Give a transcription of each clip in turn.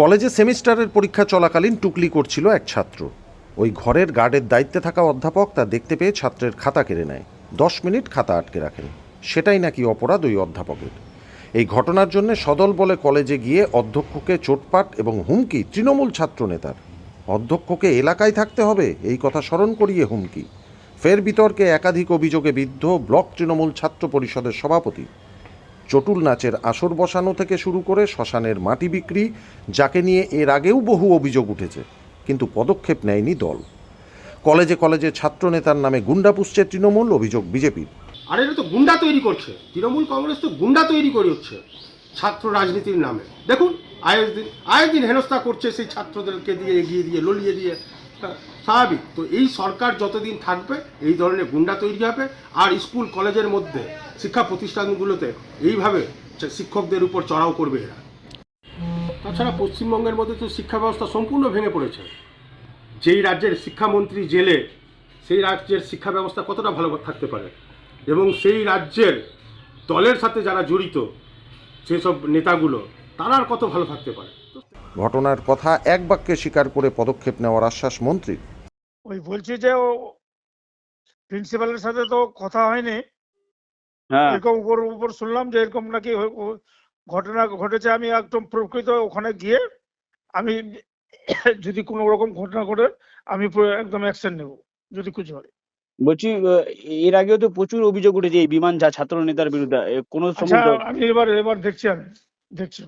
কলেজে সেমিস্টারের পরীক্ষা চলাকালীন টুকলি করছিল এক ছাত্র। ওই ঘরের গার্ডের দায়িত্বে থাকা অধ্যাপক তা দেখতে পেয়ে ছাত্রের খাতা কেড়ে নেয়। দশ মিনিট খাতা আটকে রাখেন। সেটাই নাকি অপরাধ ওই অধ্যাপকের। এই ঘটনার জন্য সদল বলে কলেজে গিয়ে অধ্যক্ষকে চোটপাট এবং হুমকি তৃণমূল ছাত্র নেতার। অধ্যক্ষকে এলাকায় থাকতে হবে, এই কথা স্মরণ করিয়ে হুমকি। ফের বিতর্কে একাধিক অভিযোগে বিদ্ধ ব্লক তৃণমূল ছাত্র পরিষদের সভাপতি। চটুল নাচের আসর বসানো থেকে শুরু করে শ্মশানের মাটি বিক্রি, যাকে নিয়ে এর আগেও বহু অভিযোগ উঠেছে, কিন্তু পদক্ষেপ নেয়নি দল। কলেজে কলেজে ছাত্র নেতার নামে গুন্ডা পুষছে তৃণমূল, অভিযোগ বিজেপির। আর এটা তো গুন্ডা তৈরি করছে। তৃণমূল কংগ্রেস তো গুন্ডা তৈরি করে হচ্ছে ছাত্র রাজনীতির নামে। দেখুন আয়ের দিন আয়ের দিন হেনস্থা করছে সেই ছাত্রদেরকে দিয়ে এগিয়ে দিয়ে, ললিয়ে দিয়ে। স্বাভাবিক। তো এই সরকার যতদিন থাকবে, এই ধরনের গুন্ডা তৈরি হবে, আর স্কুল, কলেজের মধ্যে শিক্ষা প্রতিষ্ঠানগুলোতে এইভাবে শিক্ষকদের উপর চড়াও করবে এরা। তাছাড়া পশ্চিমবঙ্গের মধ্যে তো শিক্ষা ব্যবস্থা সম্পূর্ণ ভেঙে পড়েছে। যেই রাজ্যের শিক্ষামন্ত্রী জেলে, সেই রাজ্যের শিক্ষা ব্যবস্থা কতটা ভালো থাকতে পারে? এবং সেই রাজ্যের দলের সাথে যারা জড়িত, সেসব নেতাগুলো, তারা আর কত ভালো থাকতে পারে? ঘটনার কথা এক বাক্যে স্বীকার করে পদক্ষেপ নেওয়ার আশ্বাস মন্ত্রীর ওই বলছি যে ও প্রিন্সিপালের সাথে তো কথা হয়নি। হ্যাঁ। এরকম উপর উপর শুনলাম যে এরকম নাকি ঘটনা ঘটেছে। আমি একদম প্রকৃত ওখানে গিয়ে আমি যদি কোনো রকম ঘটনা ঘটে আমি একদম অ্যাকশন নেব যদি কিছু হয়। বলছি এর আগেও তো প্রচুর অভিযোগ উঠেছে এই বিমান যা ছাত্র নেতার বিরুদ্ধে কোনো আচ্ছা সময় আমি এবার এবার দেখছি আমি দেখছি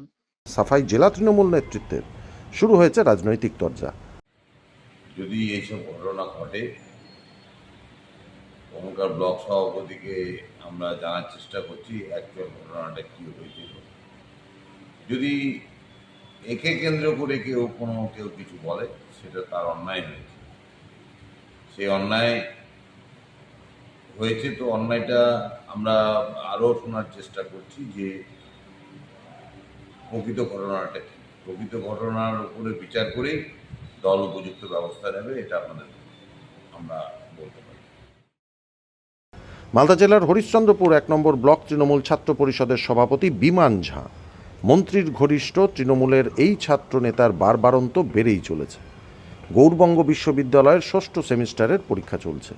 সাফাই জেলা তৃণমূল নেতৃত্বের শুরু হয়েছে রাজনৈতিক চর্চা যদি এইসব ঘটনা ঘটে ওখানকার ব্লক সভাপতিকে আমরা জানার চেষ্টা করছি অ্যাকচুয়াল ঘটনাটা কী হয়েছিল। যদি একে কেন্দ্র করে কেউ কোনো, কেউ কিছু বলে, সেটা তার অন্যায় হয়েছে। সেই অন্যায় হয়েছে তো অন্যায়টা আমরা আরও শোনার চেষ্টা করছি যে প্রকৃত ঘটনাটা কি প্রকৃত ঘটনার উপরে বিচার করেই দল উপযুক্ত ব্যবস্থা নেবে, এটা আপনাদের আমরা বলতে পারি। মালদা জেলার হরিশ্চন্দ্রপুর এক নম্বর ব্লক তৃণমূল ছাত্র পরিষদের সভাপতি বিমান ঝা। মন্ত্রীর ঘনিষ্ঠ তৃণমূলের এই ছাত্র নেতার বারবারন্ত বেড়েই চলেছে। গৌরবঙ্গ বিশ্ববিদ্যালয়ের ষষ্ঠ সেমিস্টারের পরীক্ষা চলছে।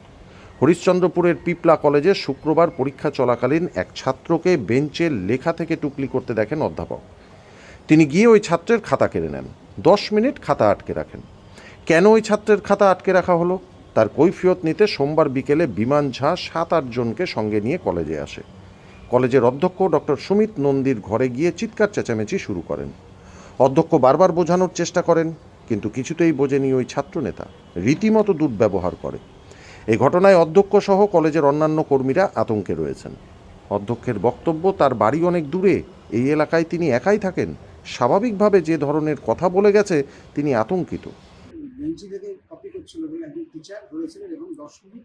হরিশ্চন্দ্রপুরের পিপলা কলেজে শুক্রবার পরীক্ষা চলাকালীন এক ছাত্রকে বেঞ্চে লেখা থেকে টুকলি করতে দেখেন অধ্যাপক। তিনি গিয়ে ওই ছাত্রের খাতা কেড়ে নেন। দশ মিনিট খাতা আটকে রাখেন। কেন ওই ছাত্রের খাতা আটকে রাখা হলো? তার কৈফিয়ত নিতে সোমবার বিকেলে বিমান ঝা সাত আটজনকে সঙ্গে নিয়ে কলেজে আসে। কলেজের অধ্যক্ষ ডক্টর সুমিত নন্দীর ঘরে গিয়ে চিৎকার চেঁচামেচি শুরু করেন। অধ্যক্ষ বারবার বোঝানোর চেষ্টা করেন, কিন্তু কিছুতেই বোঝেনি ওই ছাত্রনেতা। রীতিমতো দুর্ব্যবহার করে। এই ঘটনায় অধ্যক্ষ সহ কলেজের অন্যান্য কর্মীরা আতঙ্কে রয়েছেন। অধ্যক্ষের বক্তব্য তার বাড়ি অনেক দূরে। এই এলাকায় তিনি একাই থাকেন। স্বাভাবিকভাবে যে ধরনের কথা বলে গেছে তিনি আতঙ্কিত। বেঞ্চি থেকে কপি করছিল বলে একজন টিচার ধরেছিলেন এবং দশ মিনিট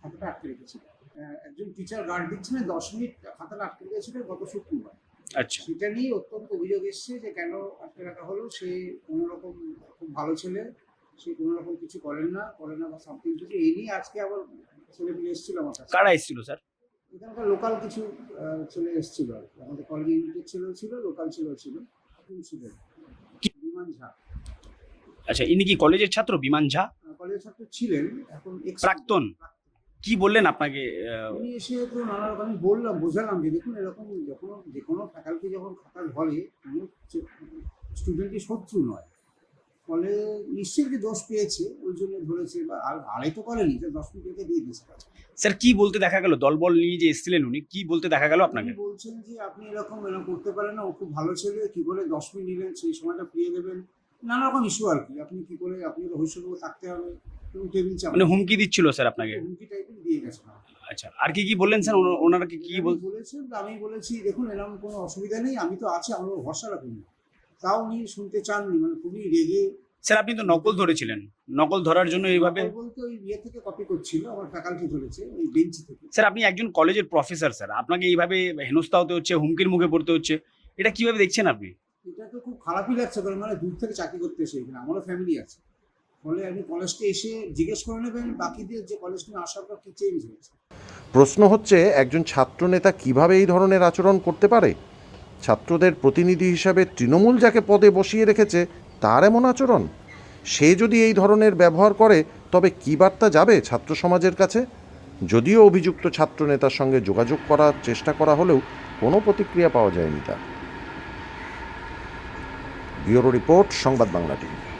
খাতাটা আটকে রেখেছিলেন আহ, একজন টিচার গার্ড দিচ্ছিলেন দশ মিনিট খাতাটা আটকে রেখেছিলেন গত শুক্রবার। আচ্ছা। সেটা নিয়ে অত্যন্ত অভিযোগ এসছে যে কেন আটকে রাখা হলো সে কোনো রকম খুব ভালো ছেলে সে কোনো রকম কিছু করেন না করেন না বা সামথিং কিছু। এই নিয়ে আজকে আবার ছেলে পেলে এসেছিল আমার কাছে। কারা এসেছিল স্যার? এখানকার লোকাল কিছু আহ, ছেলে এসেছিল আর কি। আমাদের কলেজ ইউনিটের ছেলেও ছিল লোকাল ছেলেও ছিল। ছিলেন বিমান ঝা। আচ্ছা ইনি কি কলেজের ছাত্র বিমান ঝা? কলেজের ছাত্র ছিলেন এখন প্রাক্তন? কি বললেন আপনাকে উনি এসে তো নানা রকম আমি বললাম বোঝালাম যে দেখুন এরকম যখন যে কোনো ফ্যাকাল্টি যখন খাতা ধরে কোনো স্টুডেন্টই শত্রু নয়। ফলে নিশ্চয়ই যে দোষ পেয়েছে? ওই জন্য ধরেছে বা আর আড়াই তো করেনি যে দশ মিনিট দিয়ে দিয়েছে স্যার কি বলতে দেখা গেল? দলবল নিয়ে যে এসেছিলেন উনি কি বলতে দেখা গেল আপনাকে? বলছেন যে আপনি এরকম এরকম করতে পারেন না ও খুব ভালো ছেলে কি করে দশ মিনিট নিলেন সেই সময়টা ফিরিয়ে দেবেন? নানা রকম ইস্যু আর কি আপনি কি করে আপনি তো হৈশল্য থাকতে হবে মানে হুমকি দিচ্ছিল স্যার আপনাকে? হুমকি টাইপের দিয়ে গেছেন আচ্ছা আর কি কি বললেন স্যার? ওনা- ওনারা কি কি বলেছেন আমি বলেছি দেখুন এরকম কোনো অসুবিধা নেই আমি তো আছি আমার ভরসা রাখুন। তাও উনি শুনতে চাননি মানে খুবই রেগে। স্যার আপনি তো নকল ধরেছিলেন। নকল ধরার জন্য এইভাবে বলতে ওই ইয়ে থেকে কপি করছিল আমার ফ্যাকাল্টি ধরেছে ওই বেঞ্চ থেকে। স্যার আপনি একজন কলেজের প্রফেসর স্যার। আপনাকে এইভাবে হেনস্থা হতে হচ্ছে হুমকির মুখে পড়তে হচ্ছে। এটা কীভাবে দেখছেন আপনি? এটা তো খুব খারাপই লাগছে কারণ মানে দূর থেকে চাকরি করতে এসে এখানে আমারও ফ্যামিলি আছে। ফলে আপনি কলেজটা এসে জিজ্ঞেস করে নেবেন বাকিদের যে কলেজ নিয়ে আসার পর কি চেঞ্জ হয়েছে। প্রশ্ন হচ্ছে একজন ছাত্রনেতা কীভাবে এই ধরনের আচরণ করতে পারে? ছাত্রদের প্রতিনিধি হিসাবে তৃণমূল যাকে পদে বসিয়ে রেখেছে, তার এমন আচরণ? সে যদি এই ধরনের ব্যবহার করে, তবে কী বার্তা যাবে ছাত্র সমাজের কাছে? যদিও অভিযুক্ত ছাত্র নেতার সঙ্গে যোগাযোগ করার চেষ্টা করা হলেও কোনো প্রতিক্রিয়া পাওয়া যায়নি তার। ব্যুরো রিপোর্ট, সংবাদ বাংলা টিভি।